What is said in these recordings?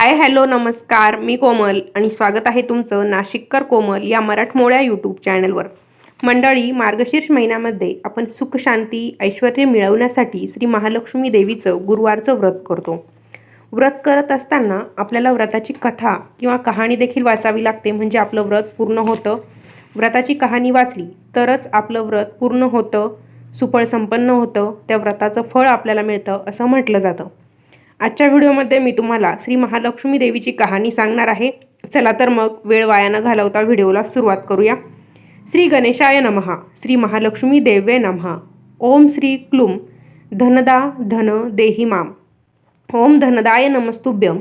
Hi hello नमस्कार. मी कोमल आणि स्वागत आहे तुमचं नाशिककर कोमल या मराठमोळ्या यूट्यूब चॅनलवर मंडळी मार्गशीर्ष महिन्यामध्ये आपण सुख शांती ऐश्वर मिळवण्यासाठी श्री महालक्ष्मी देवीचं गुरुवारचं व्रत करतो. व्रत करत असताना आपल्याला व्रताची कथा किंवा कहाणी देखील वाचावी लागते. म्हणजे आपलं व्रत पूर्ण होतं. व्रताची कहाणी वाचली तरच आपलं व्रत पूर्ण होतं सुफळ संपन्न होतं त्या व्रताचं फळ आपल्याला मिळतं असं म्हटलं जातं. आजच्या व्हिडिओमध्ये मी तुम्हाला श्री महालक्ष्मी देवीची कहाणी सांगणार आहे. चला तर मग वेळ वाया न घालवता व्हिडिओला सुरुवात करूया. श्री गणेशाय नमहा श्री महालक्ष्मी देवे नमहा ओम श्री क्लुम धनदा धन देही माम ओम धनदाय नमस्तुभ्यम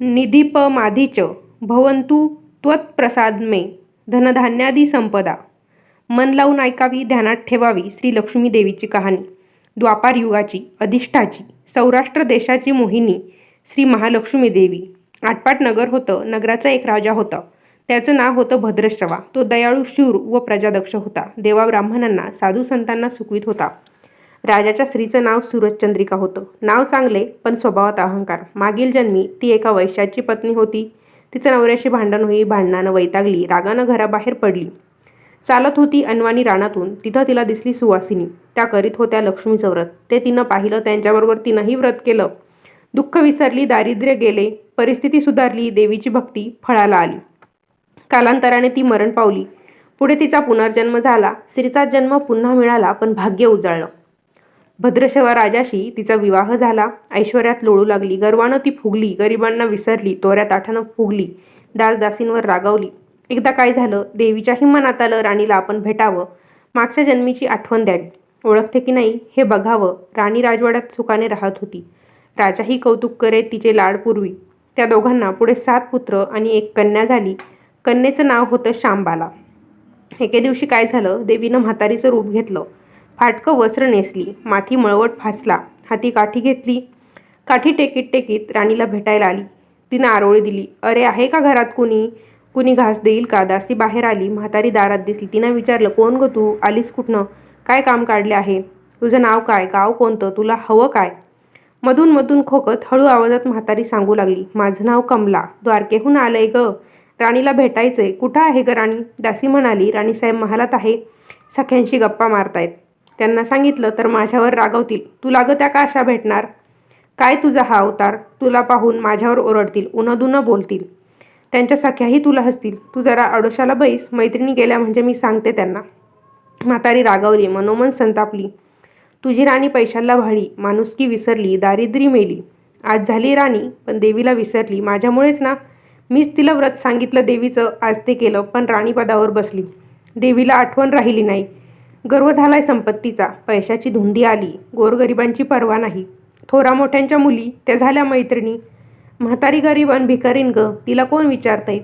निधिप माधीच भवंतु त्वत्प्रसाद मे धनधान्यादी संपदा मन लावून ऐकावी ध्यानात ठेवावी श्री लक्ष्मी देवीची कहाणी. द्वापार युगाची अधिष्ठाची सौराष्ट्र देशाची मोहिनी श्री महालक्ष्मी देवी. आटपाट नगर होतं नगराचा एक राजा होता. त्याचं नाव होतं भद्रश्रवा. तो दयाळू शूर व प्रजादक्ष होता. देवा ब्राह्मणांना साधू संतांना सुकवीत होता. राजाच्या स्त्रीचं नाव सूरजचंद्रिका होतं. नाव चांगले पण स्वभावात अहंकार. मागील जन्मी ती एका वैश्याची पत्नी होती. तिचं नवऱ्याशी भांडण होई भांडणानं वैतागली रागानं घराबाहेर पडली. चालत होती अनवाणी रानातून. तिथं तिला दिसली सुवासिनी. त्या करीत होत्या लक्ष्मीचं व्रत ते तिनं पाहिलं त्यांच्याबरोबर तिनंही व्रत केलं. दुःख विसरली दारिद्र्य गेले परिस्थिती सुधारली देवीची भक्ती फळाला आली. कालांतराने ती मरण पावली. पुढे तिचा पुनर्जन्म झाला. स्त्रीचा जन्म पुन्हा मिळाला पण भाग्य उजाळलं. भद्रशवा राजाशी तिचा विवाह झाला. ऐश्वर्यात लोळू लागली. गर्वानं ती फुगली. गरिबांना विसरली. तोऱ्या ताठानं फुगली. दासदासींवर रागावली. एकदा काय झालं देवीच्याही मनात आलं राणीला आपण भेटावं. मागच्या जन्मीची आठवण द्यावी. ओळखते की नाही हे बघावं. राणी राजवाड्यात सुखाने राहत होती. राजाही कौतुक करेत तिचे लाड पूर्वी. त्या दोघांना पुढे सात पुत्र आणि एक कन्या झाली. कन्येचं नाव होतं शांबाला. एके दिवशी काय झालं देवीनं म्हातारीचं रूप घेतलं. फाटकं वस्त्र नेसली. माथी मळवट फासला. हाती काठी घेतली. काठी टेकीत टेकीत राणीला भेटायला आली. तिनं आरोळी दिली. अरे आहे का घरात कुणी? कुणी घास देईल का? दासी बाहेर आली म्हातारी दारात दिसली. तिनं विचारलं कोण गं तू? आलीस कुठनं? काय काम काढले आहे? तुझं नाव काय? गाव कोणतं? तुला हवं काय? मधून मधून खोकत हळू आवाजात म्हातारी सांगू लागली माझं नाव कमला. द्वारकेहून आलंय ग. राणीला भेटायचंय. कुठं आहे ग राणी? दासी म्हणाली राणीसाहेब महालात आहे. सख्यांशी गप्पा मारतायत. त्यांना सांगितलं तर माझ्यावर रागवतील. तुला ग त्या का अशा भेटणार? काय तुझा हा अवतार? तुला पाहून माझ्यावर ओरडतील. उनदुनं बोलतील. त्यांच्या सख्याही तुला हसतील. तू जरा आडोशाला बैस. मैत्रिणी गेल्या म्हणजे मी सांगते त्यांना. म्हातारी रागावली. मनोमन संतापली. तुझी राणी पैशाला भाळी. माणुसकी विसरली. दारिद्री मेली. आज झाली राणी पण देवीला विसरली. माझ्यामुळेच ना मीच तिला व्रत सांगितलं देवीचं. आज ते केलं पण राणीपदावर बसली. देवीला आठवण राहिली नाही. गर्व झालाय संपत्तीचा. पैशाची धुंदी आली. गोरगरिबांची पर्वा नाही. थोरा मोठ्यांच्या मुली त्या झाल्या मैत्रिणी. म्हातारी गरीब आणि भिकारीन ग तिला कोण विचारतंय?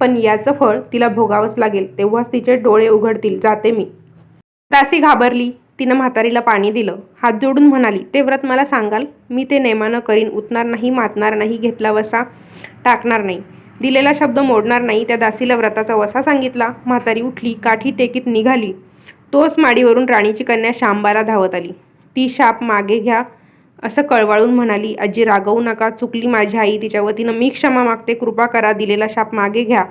पण याचं फळ तिला भोगावंच लागेल तेव्हाच तिचे डोळे उघडतील जाते मी. दासी घाबरली. तिनं म्हातारीला पाणी दिलं. हात जोडून म्हणाली ते व्रत मला सांगाल? मी ते नेमानं करीन. उतणार नाही मातणार नाही घेतला वसा टाकणार नाही. दिलेला शब्द मोडणार नाही. त्या दासीला व्रताचा वसा सांगितला. म्हातारी उठली काठी टेकीत निघाली. तोच माडीवरून राणीची कन्या शांबाला धावत आली. ती शाप मागे घ्या. असं कळवाळून म्हणाली आजी रागवू नका. चुकली माझी आई तिच्या वतीनं मी क्षमा मागते. कृपा करा. दिलेला शाप मागे घ्या.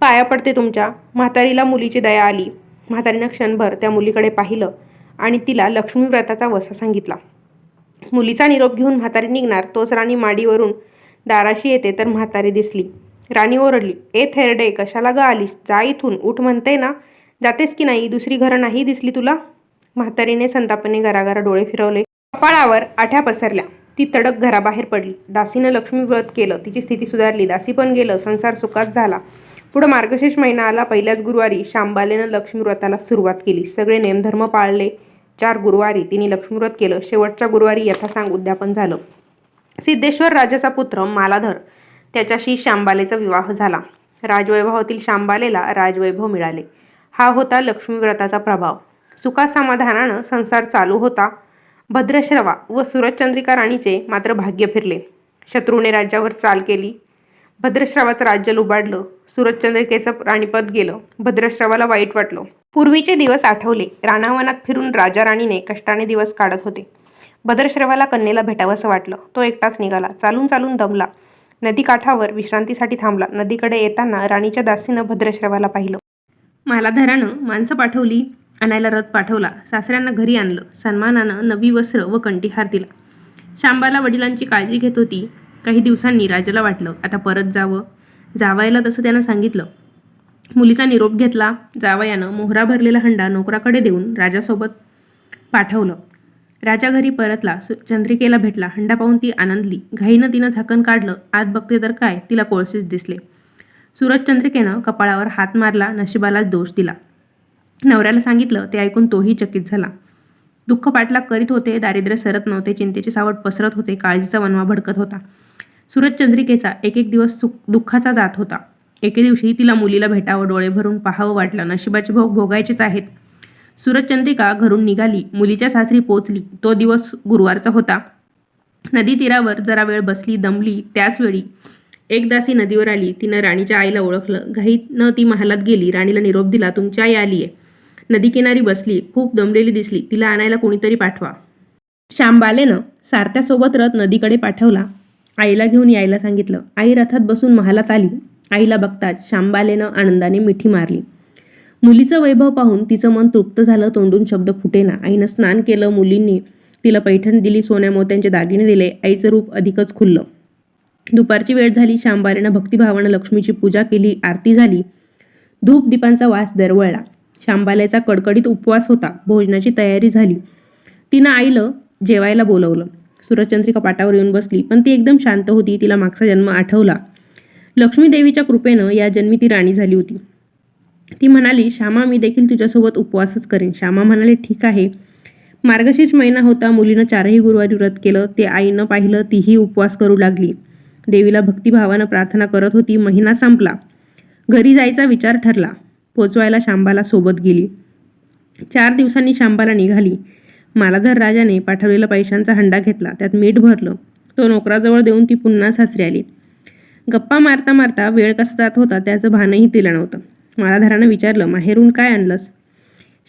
पाया पडते तुमच्या. म्हातारीला मुलीची दया आली. म्हातारीनं क्षणभर त्या मुलीकडे पाहिलं आणि तिला लक्ष्मीव्रताचा वसा सांगितला. मुलीचा निरोप घेऊन म्हातारी निघणार. तोच राणी माडीवरून दाराशी येते तर म्हातारी दिसली. राणी ओरडली ए थेरडे कशाला ग आलीस? जा इथून. उठ म्हणते ना. जातेस की नाही? दुसरी घरं नाही दिसली तुला? म्हातारीने संतापाने घराघरा डोळे फिरवले. कपाळावर आठ्या पसरल्या. ती तडक घराबाहेर पडली. दासीनं लक्ष्मी व्रत केलं. तिची स्थिती सुधारली. दासी पण गेलं. संसार सुखात झाला. पुढं मार्गशीर्ष महिना आला. पहिल्याच गुरुवारी शांबालेनं लक्ष्मी व्रताला सुरुवात केली. सगळे नेमधर्म पाळले. चार गुरुवारी तिने लक्ष्मीव्रत केलं. शेवटच्या गुरुवारी यथासांग उद्यापन झालं. सिद्धेश्वर राजाचा पुत्र मालाधर त्याच्याशी शांबालेचा विवाह झाला. राजवैभवातील शांबालेला राजवैभव मिळाले. हा होता लक्ष्मीव्रताचा प्रभाव. सुखासमाधानानं संसार चालू होता. भद्रश्रवा व सुरजचंद्रिका राणीचे मात्र भाग्य फिरले. शत्रूने राज्यावर चाल केली. भद्रश्रावाचं राज्य लुबाडलं. सुरजचंद्रिकेचं राणीपद गेलं. भद्रश्रावाला वाईट वाटलं. पूर्वीचे दिवस आठवले. रानावनात फिरून राजा राणीने कष्टाने दिवस काढत होते. भद्रश्रवाला कन्येला भेटावंसं वाटलं. तो एकटाच निघाला. चालून चालून दमला. नदीकाठावर विश्रांतीसाठी थांबला. नदीकडे येताना राणीच्या दासीनं भद्रश्रवाला पाहिलं. मालाधरानं माणसं पाठवली. आणायला रथ पाठवला. सासऱ्यांना घरी आणलं. सन्मानानं नवी वस्त्र व कंठीहार दिला. शांबाला वडिलांची काळजी घेत होती. काही दिवसांनी राजाला वाटलं आता परत जावं. जावायला तसं त्यानं सांगितलं. मुलीचा निरोप घेतला. जावयानं मोहरा भरलेला हंडा नोकराकडे देऊन राजासोबत पाठवलं. राजा घरी परतला. सु चंद्रिकेला भेटला. हंडा पाहून ती आनंदली. घाईनं तिनं झाकण काढलं. आत बघते तर काय? तिला कोळसेच दिसले. सूरज चंद्रिकेनं कपाळावर हात मारला. नशिबाला दोष दिला. नवऱ्याला सांगितलं ते ऐकून तोही चकित झाला. दुःख पाठलाग करीत होते दारिद्र्य सरत नव्हते चिंतेचे सावट पसरत होते काळजीचा वनवा भडकत होता. सूरजचंद्रिकेचा एक एक दिवस सुख दुःखाचा जात होता. एके दिवशी तिला मुलीला भेटावं डोळे भरून पाहावं वाटलं नशिबाचे भोग भोगायचेच आहेत. सूरज चंद्रिका घरून निघाली मुलीच्या सासरी पोचली तो दिवस गुरुवारचा होता. नदी तीरावर जरा वेळ बसली दमली त्याचवेळी एक दासी नदीवर आली. तिनं राणीच्या आईला ओळखलं. घाईनं ती महालात गेली. राणीला निरोप दिला तुमची आई आली आहे नदीकिनारी बसली खूप दमलेली दिसली तिला आणायला कोणीतरी पाठवा. श्यामबालेनं सारथ्यासोबत रथ नदीकडे पाठवला. आईला घेऊन यायला सांगितलं. आई रथात बसून महालात आली. आईला बघताच श्यामबालेनं आनंदाने मिठी मारली. मुलीचं वैभव पाहून तिचं मन तृप्त झालं तोंडून शब्द फुटेना. आईनं स्नान केलं मुलींनी तिला पैठण दिली सोन्या मोत्यांचे दागिने दिले आईचं रूप अधिकच खुललं. दुपारची वेळ झाली श्यामबालेनं भक्तिभावानं लक्ष्मीची पूजा केली आरती झाली. धूप दीपांचा वास दरवळला. शांबालेचा कडकडीत उपवास होता. भोजनाची तयारी झाली. तिनं आईलं जेवायला बोलवलं. सूरजचंद्रिका पाटावर येऊन बसली पण ती एकदम शांत होती. तिला मागचा जन्म आठवला. लक्ष्मीदेवीच्या कृपेनं या जन्मी ती राणी झाली होती. ती म्हणाली श्यामा मी देखील तुझ्यासोबत उपवासच करेन. श्यामा म्हणाले ठीक आहे. मार्गशीर्ष महिना होता. मुलीनं चारही गुरुवारी व्रत केलं. ते आईनं पाहिलं तीही उपवास करू लागली. देवीला भक्तिभावानं प्रार्थना करत होती. महिना संपला. घरी जायचा विचार ठरला. पोचवायला शांबाला सोबत गेली. चार दिवसांनी शांबाला निघाली. मालाधर राजाने पाठवलेला पैशांचा हंडा घेतला. त्यात मीठ भरलं. तो नोकराजवळ देऊन ती पुन्हा सासरी आली. गप्पा मारता मारता वेळ कसा जात होता त्याचं भानही तिला नव्हतं. मालाधरानं विचारलं माहेरून काय आणलंस?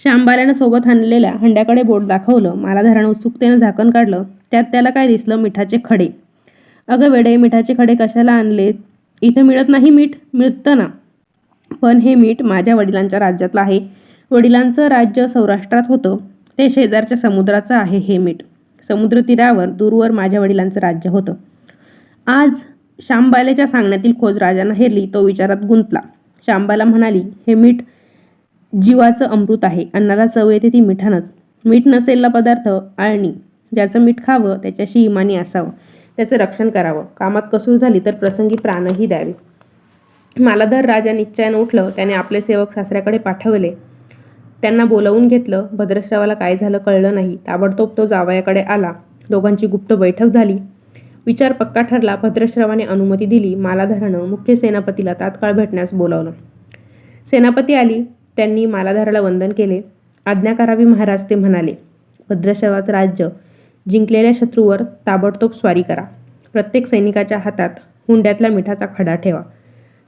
शांबाल्यानं सोबत आणलेल्या हंड्याकडे बोट दाखवलं. मालाधरानं उत्सुकतेनं झाकण काढलं. त्यात त्याला काय दिसलं? मिठाचे खडे. अगं वेडे मिठाचे खडे कशाला आणले इथं मिळत नाही मीठ? मिळतं ना. पण हे मीठ माझ्या वडिलांच्या राज्यातलं आहे. वडिलांचं राज्य सौराष्ट्रात होतं. ते शेजारच्या समुद्राचं आहे हे मीठ. समुद्रतीरावर दूरवर माझ्या वडिलांचं राज्य होतं. आज शांबाल्याच्या सांगण्यातील खोज राजानं हेरली तो विचारात गुंतला. शांबाला म्हणाली हे मीठ जीवाचं अमृत आहे. अन्नाला चव येते ती मिठानंच. मीठ नसेलला पदार्थ आळणी. ज्याचं मीठ खावं त्याच्याशी इमानी असावं. त्याचं रक्षण करावं. कामात कसूर झाली तर प्रसंगी प्राणही द्यावे. मालाधर राजा निश्चयानं उठलं त्याने आपले सेवक सासऱ्याकडे पाठवले. त्यांना बोलवून घेतलं भद्रश्रावाला काय झालं कळलं नाही. ताबडतोब तो जावयाकडे आला. दोघांची गुप्त बैठक झाली. विचार पक्का ठरला भद्रश्रावाने अनुमती दिली. मालाधरानं मुख्य सेनापतीला तात्काळ भेटण्यास बोलावलं. सेनापती आली त्यांनी मालाधाराला वंदन केले. आज्ञा करावी महाराज ते म्हणाले भद्रश्रवाचं राज्य जिंकलेल्या शत्रूवर ताबडतोब स्वारी करा. प्रत्येक सैनिकाच्या हातात हुंड्यातला मिठाचा खडा ठेवा.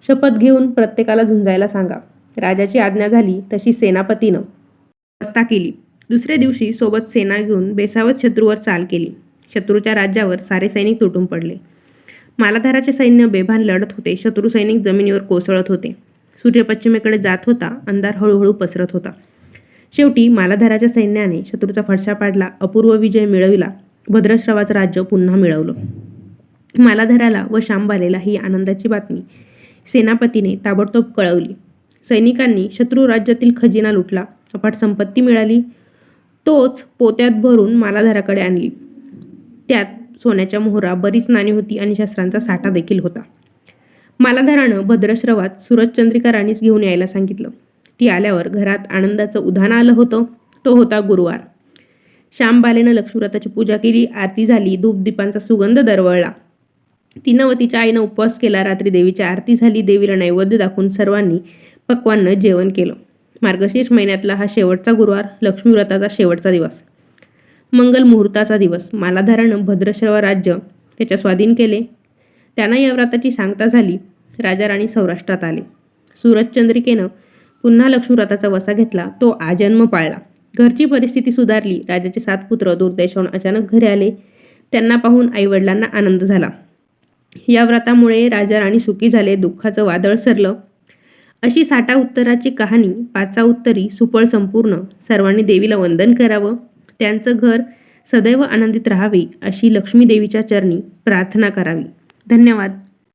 शपथ घेऊन प्रत्येकाला झुंजायला सांगा. राजाची आज्ञा झाली तशी सेनापतीनं. व्यवस्था केली. दुसऱ्या दिवशी सोबत सेना घेऊन बेसावत शत्रूवर चाल केली. शत्रूच्या राज्यावर सारे सैनिक तुटून पडले. मालाधाराचे सैन्य बेभान लढत होते. शत्रू सैनिक जमिनीवर कोसळत होते. सूर्य पश्चिमेकडे जात होता. अंधार हळूहळू पसरत होता. शेवटी मालाधाराच्या सैन्याने शत्रूचा फडशा पाडला. अपूर्व विजय मिळविला. भद्रश्रवाचं राज्य पुन्हा मिळवलं. मालाधराला व शांबालेला ही आनंदाची बातमी. सेनापतीने ताबडतोब कळवली. सैनिकांनी शत्रू राज्यातील खजिना लुटला. अफाट संपत्ती मिळाली. तोच पोत्यात भरून मालाधाराकडे आणली. त्यात सोन्याच्या मोहरा बरीच नाणी होती आणि शस्त्रांचा साठा देखील होता. मालाधारानं भद्रश्रवात सूरजचंद्रिका राणीस घेऊन यायला सांगितलं. ती आल्यावर घरात आनंदाचं उधाण आलं होतं. तो होता गुरुवार. श्यामबालेनं लक्ष्मीव्रताची पूजा केली. आरती झाली. धूपदीपांचा सुगंध दरवळला. तिनं व तिच्या आईनं उपवास केला. रात्री देवीची आरती झाली. देवीला नैवेद्य दाखवून सर्वांनी पक्वांनं जेवण केलं. मार्गशीर्ष महिन्यातला हा शेवटचा गुरुवार. लक्ष्मीव्रताचा शेवटचा दिवस. मंगल मुहूर्ताचा दिवस. मालाधारानं भद्रश्रवा राज्य त्याच्या स्वाधीन केले. त्यांना या व्रताची सांगता झाली. राजा राणी सौराष्ट्रात आले. सूरजचंद्रिकेनं पुन्हा लक्ष्मीव्रताचा वसा घेतला. तो आजन्म पाळला. घरची परिस्थिती सुधारली. राजाचे सात पुत्र दुर्दैशावून अचानक घरी आले. त्यांना पाहून आईवडिलांना आनंद झाला. या व्रतामुळे राजा राणी सुखी झाले दुःखाचं वादळ सरलं. अशी साठा उत्तराची कहाणी पाचा उत्तरी सुफळ संपूर्ण सर्वांनी देवीला वंदन करावं त्यांचं घर सदैव आनंदित राहावे अशी लक्ष्मी देवीच्या चरणी प्रार्थना करावी. धन्यवाद.